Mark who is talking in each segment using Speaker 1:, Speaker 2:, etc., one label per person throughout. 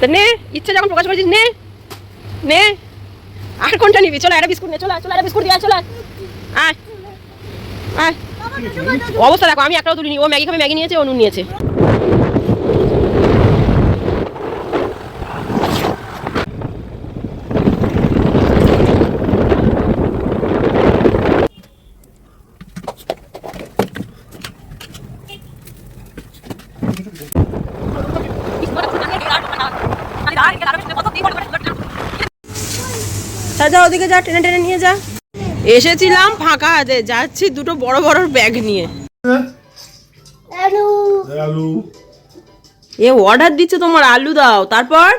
Speaker 1: তা নে, ইচ্ছে যখন প্রকাশ করেছিস, নে নে। আর কোনটা নিবি? চলো, একটা বিস্কুট নে চলো চলো, একটা বিস্কুট দিয়ে চলো, আয়। আয় অবস্থা দেখো, আমি একটাও তুলিনি। ও ম্যাগি খাবে, ম্যাগি নিয়েছে, ও নিয়েছে। যা ওদিকে যা টেনে টেনে নিয়ে যা। এসেছিলাম ফাঁকা হাতে যাচ্ছি দুটো বড় বড় ব্যাগ নিয়ে। এ অর্ডার দিচ্ছে তোমার আলু দাও। তারপর?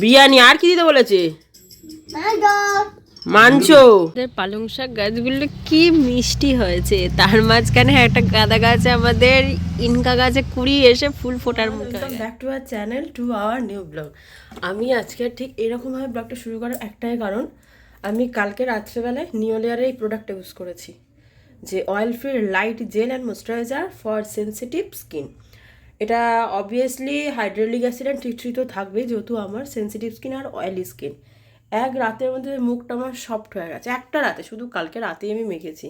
Speaker 1: বিরিয়ানি। আর কি দিতে বলেছে? মাংস পালং শাক গাছগুলো কি মিষ্টি হয়েছে? তার মাঝখানে একটা গাঁদা গাছে আমাদের ইনকা গাছে কুড়ি এসে ফুল ফোটার মুখে। Back to our channel to our new vlog আমি আজকে ঠিক এরকমভাবে ব্লগটা শুরু করার একটাই কারণ আমি কালকে রাত্রেবেলায় নিওলিয়ারের এই প্রোডাক্টটা ইউজ করেছি যে oil free light gel and moisturiser for sensitive skin এটা obviously hydraulic acid and T three তো থাকবেই যেহেতু আমার সেন্সিটিভ স্কিন আর অয়েলি স্কিন এক রাতের মধ্যে মুখটা আমার সফট হয়ে গেছে। একটা রাতে, শুধু কালকে রাতেই আমি মেখেছি।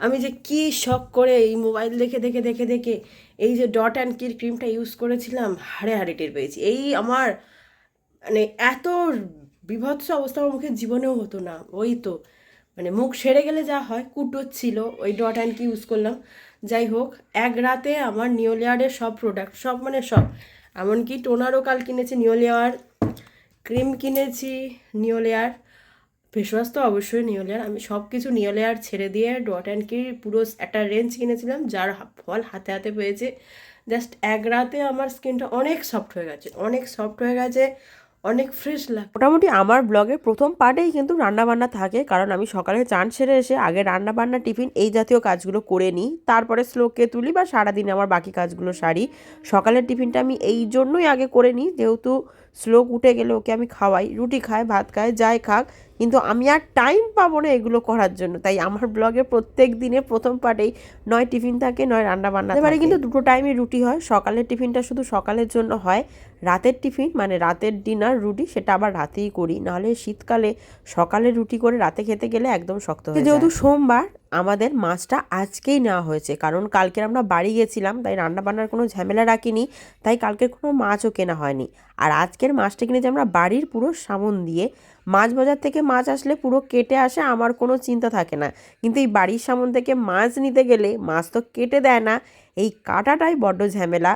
Speaker 1: আমি যে কি শখ করে এই মোবাইল দেখে দেখে দেখে দেখে এই যে ডট অ্যান্ড কির ক্রিমটা ইউজ করেছিলাম, হাড়ে হাড়ে টের পেয়েছি। এই আমার মানে এত বিভৎস অবস্থা আমার মুখের জীবনেও হতো না। ওই তো মানে মুখ সেরে গেলে যা হয় ছিল, ওই ডট অ্যান্ড কি ইউজ করলাম। যাই হোক, এক রাতে আমার নিওলিয়ারের সব প্রোডাক্ট সব মানে সব, এমনকি টোনারও কাল কিনেছি নিওলিয়ার ক্রিম কিনেছি নিওলেয়ার ফেসওয়াশ তো অবশ্যই নিওলেয়ার আমি সব কিছু নিওলেয়ার ছেড়ে দিয়ে ডট অ্যান্ড কি পুরো একটা রেঞ্জ কিনেছিলাম, যার ফল হাতে হাতে পেয়েছে। জাস্ট এক রাতে আমার স্কিনটা অনেক সফট হয়ে গেছে, অনেক সফট হয়ে গেছে, অনেক ফ্রেশ লাগে মোটামুটি আমার ব্লগের প্রথম পার্টেই কিন্তু রান্নাবান্না থাকে, কারণ আমি সকালে চান সেরে এসে আগে রান্নাবান্না, টিফিন এই জাতীয় কাজগুলো করে নিই। তারপরে স্লোকে তুলি বা সারাদিন আমার বাকি কাজগুলো সারি। সকালের টিফিনটা আমি এই জন্যই আগে করে নিই, যেহেতু স্লোক উঠে গেলে ওকে আমি খাওয়াই রুটি খায় ভাত খায় যাই খাক কিন্তু আমি আর টাইম পাবো না এগুলো করার জন্য। তাই আমার ব্লগে প্রত্যেক দিনে প্রথম পার্টেই নয় টিফিন থাকে নয় রান্না বান্না এবারে কিন্তু দুটো টাইমে রুটি হয় সকালের টিফিনটা শুধু সকালের জন্য হয় রাতের টিফিন মানে রাতের ডিনার রুটি সেটা আবার রাতেই করি। নাহলে শীতকালে সকালে রুটি করে রাতে খেতে গেলে একদম শক্ত হয়ে যেহেতু সোমবার আমাদের মাছটা আজকেই নেওয়া হয়েছে। কারণ কালকে আমরা বাড়ি গেছিলাম তাই রান্না বান্নার কোনো ঝামেলা রাখিনি তাই কালকের কোনো মাছও কেনা হয়নি। আর আজকের মাছটা কিনেছি আমরা বাড়ির পুরো সামন দিয়ে। মাছ বাজার থেকে মাছ আসলে পুরো কেটে আসে আমার কোনো চিন্তা থাকে না। কিন্তু এই বাড়ির সামন থেকে মাছ নিতে গেলে মাছ তো কেটে দেয় না। এই কাটাটাই বড্ড ঝামেলা।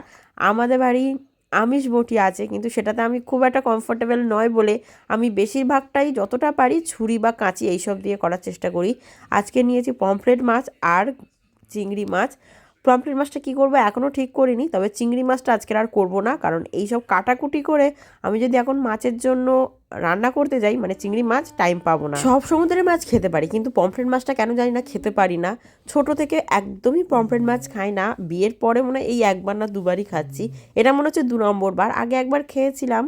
Speaker 1: আমাদের বাড়ি আমিষ বটি আছে, কিন্তু সেটাতে আমি খুব একটা কমফোর্টেবল নয় বলে আমি বেশিরভাগটাই যতটা পারি ছুরি বা কাঁচি এইসব দিয়ে করার চেষ্টা করি। আজকে নিয়েছি পমফ্রেট মাছ আর চিংড়ি মাছ। পমফ্রেট মাছটা কী করব? এখনও ঠিক করিনি, তবে চিংড়ি মাছটা আজকের আর করব না, কারণ এইসব কাটাকুটি করে আমি যদি এখন মাছের জন্য রান্না করতে যাই মানে চিংড়ি মাছ টাইম পাবো না। সব সমুদ্রের মাছ খেতে পারি, কিন্তু পমফ্রেট মাছটা কেন জানি না, খেতে পারি না। ছোট থেকে একদমই পমফ্রেট মাছ খাই না, বিয়ের পরে মনে হয় এই একবার না দুবারই খাচ্ছি। এটা মনে হচ্ছে দু নম্বর বার, আগে একবার খেয়েছিলাম,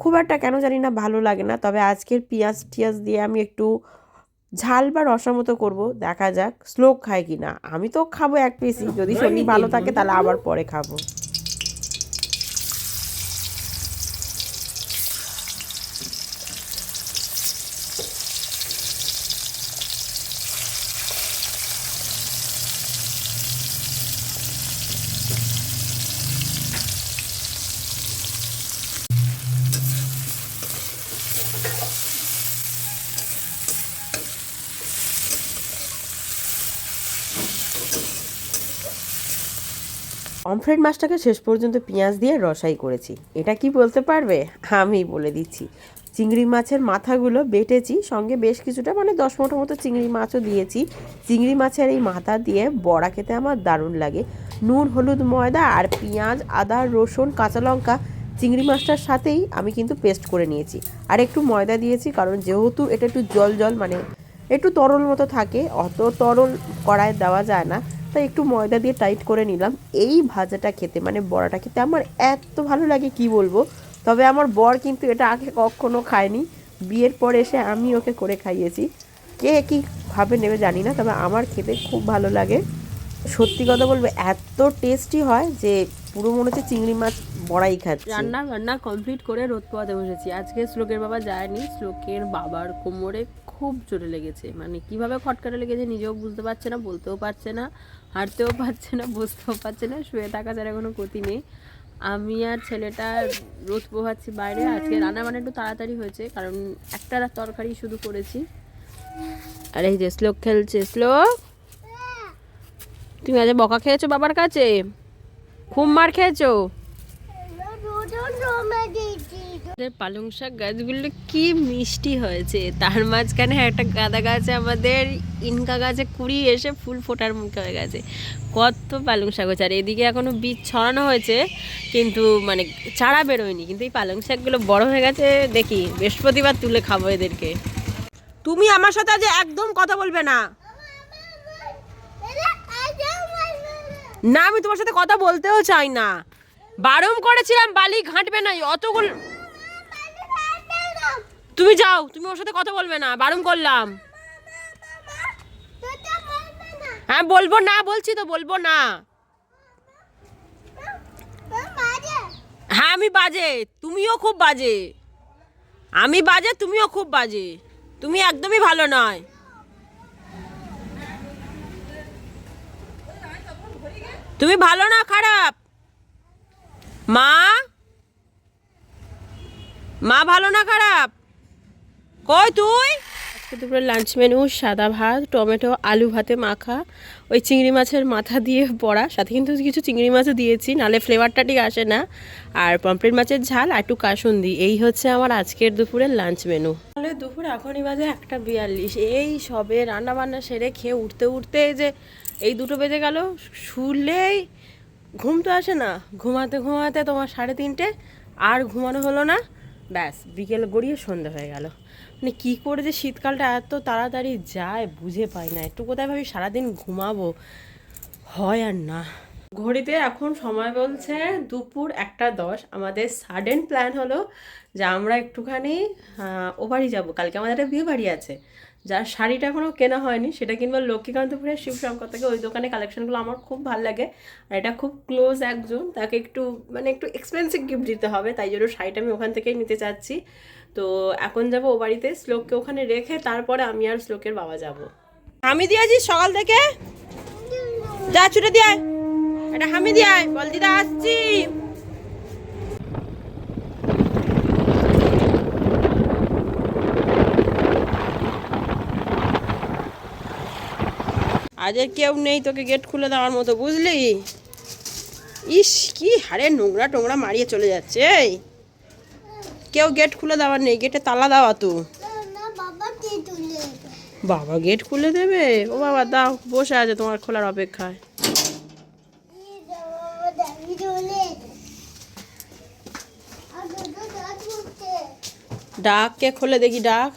Speaker 1: খুব একটা কেন জানি না ভালো লাগে না, তবে আজকের পেঁয়াজ টিয়াজ দিয়ে আমি একটু ঝাল বা রসার মতো করব, দেখা যাক, স্লোক খায় কি না আমি তো খাব এক পিসই যদি শরীর ভালো থাকে তাহলে আবার পরে খাব। পমফ্রেট মাছটাকে শেষ পর্যন্ত পেঁয়াজ দিয়ে রসাই করেছি। এটা কি বলতে পারবে? আমি বলে দিচ্ছি। চিংড়ি মাছের মাথাগুলো বেটেছি, সঙ্গে বেশ কিছুটা মানে দশ মুঠো মতো চিংড়ি মাছও দিয়েছি। চিংড়ি মাছের এই মাথা দিয়ে বড়া খেতে আমার দারুণ লাগে। নুন, হলুদ, ময়দা আর পেঁয়াজ, আদা, রসুন, কাঁচা লঙ্কা চিংড়ি মাছটার সাথেই আমি কিন্তু পেস্ট করে নিয়েছি। আর একটু ময়দা দিয়েছি কারণ যেহেতু এটা একটু জল জল মানে একটু তরল মতো থাকে, অত তরল কড়ায় দেওয়া যায় না। তাই একটু ময়দা দিয়ে টাইট করে নিলাম। এই ভাজাটা খেতে মানে বড়াটা খেতে আমার এত ভালো লাগে কি বলব? তবে আমার বর কিন্তু এটা আগে কখনো খায়নি। বিয়ের পর এসে আমি ওকে করে খাইয়েছি। কে কী ভাবে নেবে জানি না, তবে আমার খেতে খুব ভালো লাগে। সত্যি কথা বলব, এত টেস্টি হয় যে পুরো মনে হচ্ছে চিংড়ি মাছ
Speaker 2: বড়াই খাচ্ছে।
Speaker 1: রান্না বান্না কমপ্লিট করে রোদ পোয়াতে বসেছি। আজকে শ্লোকের বাবা যায়নি, শ্লোকের বাবার কোমরে খুব জোরে লেগেছে। মানে কীভাবে খটকারে লেগেছে নিজেও বুঝতে পারছে না, বলতেও পারছে না, হাঁটতেও পারছে না, বসতেও পারছে না, শুয়ে থাকা ছাড়া কোনো ক্ষতি নেই। আমি আর ছেলেটা রোদ পোহাচ্ছি বাইরে, আজকে রান্না বান্না একটু তাড়াতাড়ি হয়েছে, কারণ একটা তরকারি শুধু করেছি। আর এই যে শ্লোক খেলছে, শ্লোক? তুমি আজ বকা খেয়েছো বাবার কাছে? খুব মার খেয়েছো? আমাদের পালং শাক গাছগুলো কি মিষ্টি হয়েছে? তার মাঝখানে একটা গাঁদা গাছে আমাদের ইনকা গাছে কুড়ি এসে ফুল ফোটার মুখে হয়ে গেছে। কত পালং শাক হয়েছে। আর এদিকে এখনও বীজ ছড়ানো হয়েছে, কিন্তু মানে চারা বেরোয়নি। কিন্তু এই পালং শাকগুলো বড় হয়ে গেছে দেখি, বৃহস্পতিবার তুলে খাব এদেরকে।
Speaker 2: তুমি আমার সাথে আজ একদম কথা বলবে না। না, আমি তোমার সাথে কথা বলতেও চাই না। বারণ করেছিলাম, বালি ঘাঁটবে না অতগুলো তুমি যাও, তুমি ওর সাথে কথা বলবে না, বারণ করলাম। হ্যাঁ বলব না, বলছি তো, বলব না। হ্যাঁ আমি বাজে, তুমিও খুব বাজে। আমি বাজে, তুমিও খুব বাজে। তুমি একদমই ভালো নয়। তুমি ভালো না খারাপ? মা? মা ভালো না খারাপ? কই তুই?
Speaker 1: আজকে দুপুরে লাঞ্চ মেনু সাদা ভাত টমেটো আলু ভাতে মাখা ওই চিংড়ি মাছের মাথা দিয়ে বড়া সাথে কিন্তু কিছু চিংড়ি মাছও দিয়েছি নালে ফ্লেভারটা ঠিক আসে না। আর পমফ্রেট মাছের ঝাল আর একটু কাসুন্দি এই হচ্ছে আমার আজকের দুপুরের লাঞ্চ মেনু। তাহলে দুপুর এখনই বাজে একটা বিয়াল্লিশ এই সবে রান্না বান্না সেরে খেয়ে উঠতে উঠতে যে এই দুটো বেজে গেল শুলেই ঘুম তো আসে না ঘুমাতে ঘুমাতে তোমার সাড়ে তিনটে আর ঘুমানো হলো না ব্যাস বিকেল গড়িয়ে সন্ধে হয়ে গেল। মানে কী করে যে শীতকালটা এত তাড়াতাড়ি যায় বুঝে পাই না। একটু কোথায় ভাবি সারাদিন ঘুমাবো? হয় আর না। ঘড়িতে এখন সময় বলছে দুপুর একটা দশ। আমাদের সাডেন প্ল্যান হলো যে আমরা একটুখানি ও বাড়ি যাব। কালকে আমাদের একটা বিয়ে বাড়ি আছে। যার শাড়িটা এখনও কেনা হয়নি। সেটা কিনবো লক্ষ্মীকান্তপুরের শিবশঙ্কর থেকে। ওই দোকানে কালেকশনগুলো আমার খুব ভালো লাগে। আর এটা খুব ক্লোজ একজন। তাকে একটু মানে একটু এক্সপেন্সিভ গিফট দিতে হবে। তাই জন্য শাড়িটা আমি ওখান থেকেই নিতে চাচ্ছি। তো এখন যাব ও বাড়িতে, শ্লোককে ওখানে রেখে তারপরে আমি আর শ্লোকের বাবা যাব।
Speaker 2: আমি দিয়েছি সকাল থেকে? যা, ছুটে দিয়ে এটা আমি দিয়ে। বল, দিদা, আসছি। আজ আর কেউ নেই তোকে গেট খুলে দেওয়ার মতো, বুঝলি? ইস, কি হারে নোংরা টোংরা মারিয়ে চলে যাচ্ছে, এই। কেউ গেট খুলে দেওয়ার নেই গেটে তালা দেওয়া তো। বাবা গেট খুলে দেবে। ও বাবা দাও বসে আছে তোমার খোলার অপেক্ষায়। ডাক কে খোলে দেখি ডাক।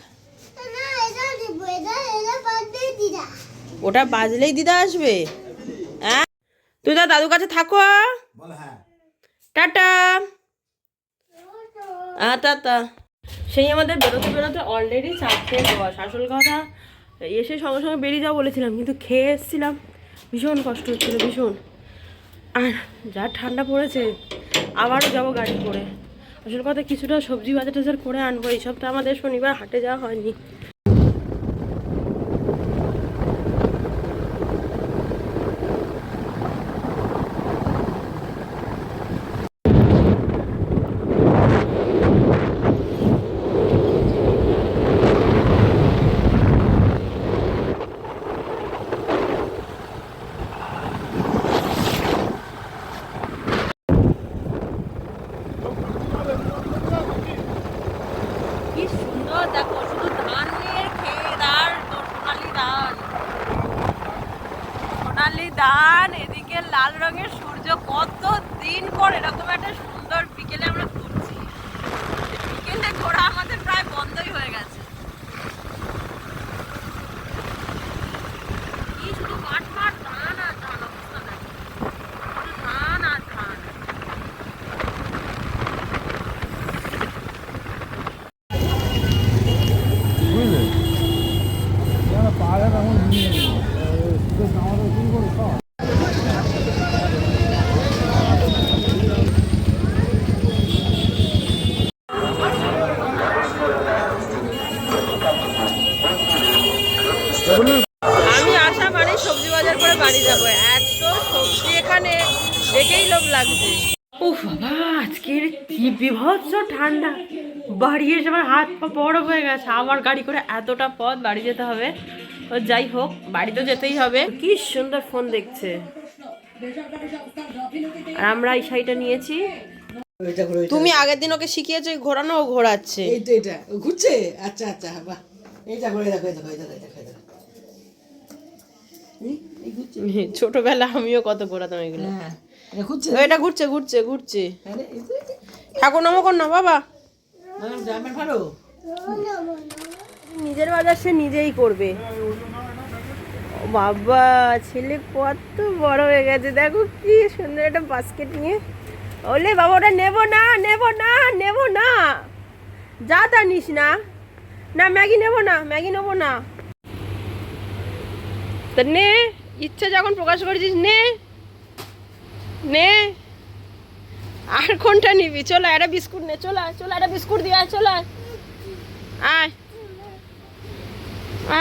Speaker 2: ওটা বাজলেই দিদা আসবে? হ্যাঁ? তুই তো দাদুর কাছে থাকো। টাটা। টাটা
Speaker 1: সেই আমাদের বেরোতে বেরোতে অলরেডি চারটে দশ। আসল কথা, এসে সঙ্গে সঙ্গে বেরিয়ে যাব বলেছিলাম, কিন্তু খেয়ে এসেছিলাম। ভীষণ কষ্ট হচ্ছিল, ভীষণ। আর যা ঠান্ডা পড়েছে, আবারও যাব গাড়ি করে। আসল কথা, কিছুটা সবজি বাজার টাজার করে আনব, এইসব তো আমাদের শনিবার হাটে যাওয়া হয়নি। আমি আশা মানে সবজি বাজার করে বাড়ি যাব। এত সবজি এখানে দেখেই লোভ লাগছে।
Speaker 3: আজকের কি বিভৎস ঠান্ডা। বাড়ি এসে আমার হাত পা বড় হয়ে গেছে। আমার গাড়ি করে এতটা পথ বাড়ি যেতে হবে। তো যাই হোক বাড়ি তো যেতেই হবে। কি সুন্দর ফোন দেখছে। আর আমরা এই শাড়িটা নিয়েছি।
Speaker 1: তুমি আগের দিন ওকে শিখিয়েছো ঘোরানো ও ঘোরাচ্ছে।
Speaker 4: এটা। ঘুরছে? আচ্ছা আচ্ছা বাহ।
Speaker 1: ছোটবেলা আমিও কত ঘোরাতাম এগুলো।
Speaker 4: হ্যাঁ এটা ঘুরছে?
Speaker 1: ঘুরছে ঘুরছে। ঠাকুর নামো কর না বাবা। নিজের বাজার সে নিজেই করবে। বাবা ছেলে কত বড় হয়ে গেছে। দেখো কি সুন্দর একটা বাস্কেট নিয়ে। ওলে বাবা ওটা নেব না নেব না নেব না। যা তা নিস না। না ম্যাগি নেব না ম্যাগি নেব না। তা নে ইচ্ছা যখন প্রকাশ করেছিস নে। নে। আর কোনটা নিবি? চলো একটা বিস্কুট নে চলো আয়, চলো একটা বিস্কুট দিয়ে আয় চলো আয়।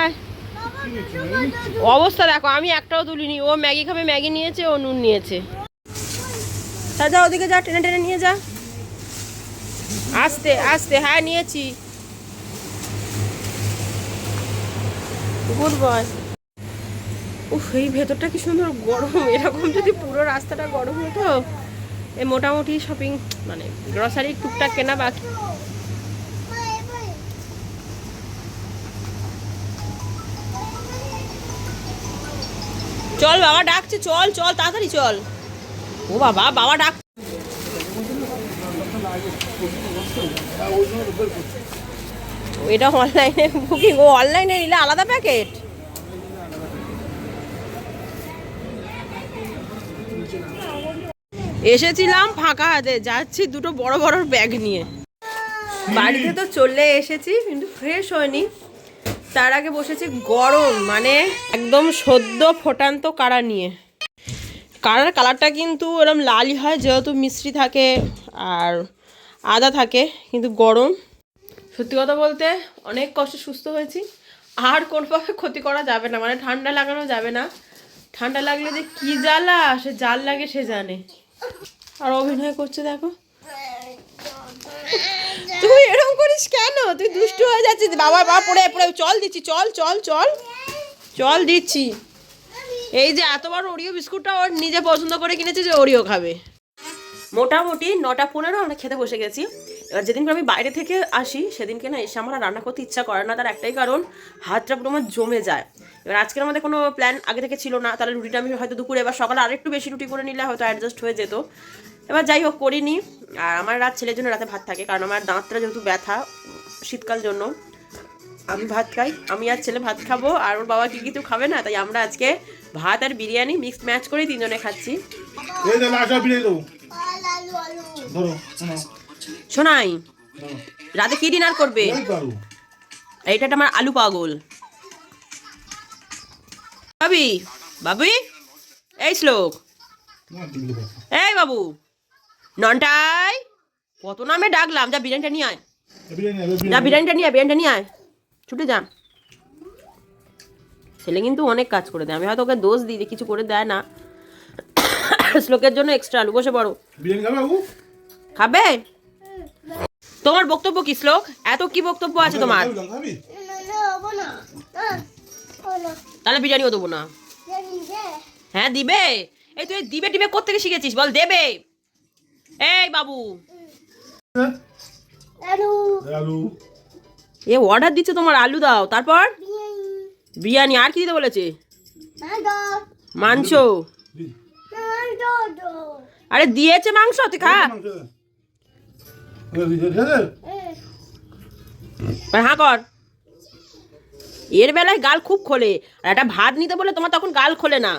Speaker 1: আয়। অবস্থা দেখো আমি একটাও তুলিনি। ও ম্যাগি খাবে ম্যাগি নিয়েছে ও নুন নিয়েছে। তা যা ওদিকে যা টেনে টেনে নিয়ে যা। আসতে আসতে হ্যাঁ নিয়েছি। গুড বয় উফ, এই ভেতরটা কি সুন্দর গরম। এরকম যদি পুরো রাস্তাটা গরম হতো, এ মোটামুটি শপিং মানে গ্রসারি টুকটাক কেনা বাকি। চল বাবা ডাকছে, চল চল, তাড়াতাড়ি চল। ও বাবা বাবা ডাক এটা অনলাইনে বুকিং ও অনলাইনে নিলে আলাদা প্যাকেট এসেছিলাম ফাঁকা হাতে, যাচ্ছি দুটো বড় বড় ব্যাগ নিয়ে। বাড়িতে তো চলে এসেছি, কিন্তু ফ্রেশ হয়নি। তার আগে বসেছি গরম মানে একদম সদ্য ফোটান্ত কাড়া নিয়ে। কাড়ার কালারটা কিন্তু এরকম লালই হয়, যেহেতু মিষ্টি থাকে আর আদা থাকে, কিন্তু গরম। সত্যি কথা বলতে অনেক কষ্টে সুস্থ হয়েছি। আর কোনোভাবে ক্ষতি করা যাবে না মানে ঠান্ডা লাগানো যাবে না। ঠান্ডা লাগলে যে কি জ্বালা, সে জাল লাগে, সে জানে। আর অভিনয় করছে, দেখো। তুই এরকম করিস কেন? তুই দুষ্টু হয়ে যাচ্ছিস। বাবা বাবা, পড়ে পড়ে, চল দিচ্ছি, চল চল চল। চল দিচ্ছি। এই যে, এত বড় ওরিও বিস্কুটটা ওর নিজে পছন্দ করে কিনেছে যে ওরিও খাবে। মোটামুটি নটা পনেরো, আমরা খেতে বসে গেছি। যেদিনকে আমি বাইরে থেকে আসি সেদিনকে না এসে আমার আর রান্না করতে ইচ্ছা করে না তার একটাই কারণ হাতটা পুরো আমার জমে যায়। এবার আজকের আমাদের কোনো প্ল্যান আগে থেকে ছিল না তাহলে রুটিটা আমি হয়তো দুপুরে এবার সকালে আরেকটু বেশি রুটি করে নিলে হয়তো অ্যাডজাস্ট হয়ে যেত। এবার যাই হোক করিনি। আর আমার রাত ছেলের জন্য রাতে ভাত থাকে কারণ আমার দাঁতটা যেহেতু ব্যথা শীতকাল জন্য আমি ভাত খাই। আমি আর ছেলে ভাত খাব আর ওর বাবা কি কিছু খাবে না তাই আমরা আজকে ভাত আর বিরিয়ানি মিক্সড ম্যাচ করে তিনজনে খাচ্ছি।
Speaker 5: ধরো শোনো
Speaker 1: শোনাই। রাতে কি ডিনার করবে? এইটা আমার আলু পাগল। বাবি বাবি এই শ্লোক। এই বাবু ননটাই কত নামে ডাকলাম যা বিরিয়ানিটা নিয়ে আয়। যা বিরিয়ানিটা নিয়ে আয় বিরিয়ানিটা নিয়ে আয়। ছুটে যা। ছেলে কিন্তু অনেক কাজ করে দেয় আমি হয়তো ওকে দোষ দিই যে কিছু করে দেয় না। শ্লোকের জন্য এক্সট্রা আলু বসে পড়ো।
Speaker 5: খাবে?
Speaker 1: তোমার বক্তব্য কি শ্লোক? এত কি বক্তব্য আছে তোমার? তাহলে বিরিয়ানিও দেবো না। হ্যাঁ দিবে? এই তুই দিবে টিবে কোথেকে শিখেছিস? বল দেবে। এই বাবু? এ অর্ডার দিচ্ছে তোমার আলু দাও। তারপর? বিরিয়ানি। আর কি দিতে বলেছে? মাংস। আরে দিয়েছে মাংস তুই খা।
Speaker 5: মাংস দে। এই, এই, এই, এই,
Speaker 1: এবার হাঁ কর এর বেলায় গাল খুব খোলে আর একটা ভাত নিতে বলে তোমার তখন গাল খোলে না